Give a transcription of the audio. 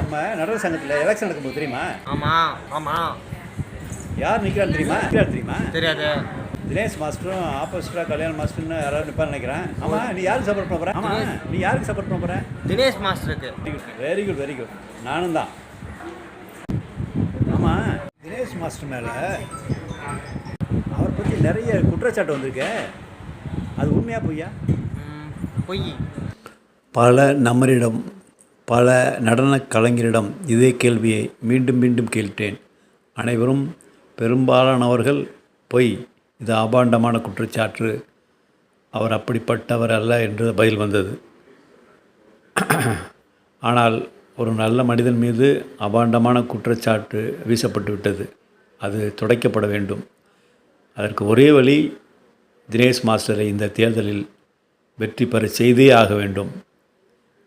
நம்ம நடன சங்கத்தில் எலெக்ஷன் நடக்கும்போது தெரியுமா? ஆமாம் ஆமாம் யார் நிற்கிறான்னு தெரியுமா? நிற்கிறாரு தெரியுமா? தெரியாது. தினேஷ் மாஸ்டரும் ஆப்போசிட்டாக கல்யாண் மாஸ்டர்னு யாராவது நிற்பான்னு நினைக்கிறேன். ஆமாம் நீ யாருக்கு சப்போர்ட் பண்ண போகிற ஆமாம் நீ யாருக்கு சப்போர்ட் பண்ண போகிற தினேஷ் மாஸ்டருக்கு. வெரி குட் வெரி குட் நானும் தான். ஆமாம் தினேஷ் மாஸ்டர் மேலே அவர் பற்றி நிறைய குற்றச்சாட்டு வந்திருக்கு. அது உண்மையா பொய்யா? ம், பொய். பல நம்மரிடம் பல நடனக் கலைஞரிடம் இதே கேள்வியை மீண்டும் மீண்டும் கேட்டேன். அனைவரும் பெரும்பாலானவர்கள் பொய் இது அபாண்டமான குற்றச்சாட்டு அவர் அப்படிப்பட்டவர் அல்ல என்று பதில் வந்தது. ஆனால் ஒரு நல்ல மனிதன் மீது அபாண்டமான குற்றச்சாட்டு வீசப்பட்டு விட்டது அது துடைக்கப்பட வேண்டும். அதற்கு ஒரே வழி தினேஷ் மாஸ்டரை இந்த தேர்தலில் வெற்றி பெற செய்தே ஆக வேண்டும்.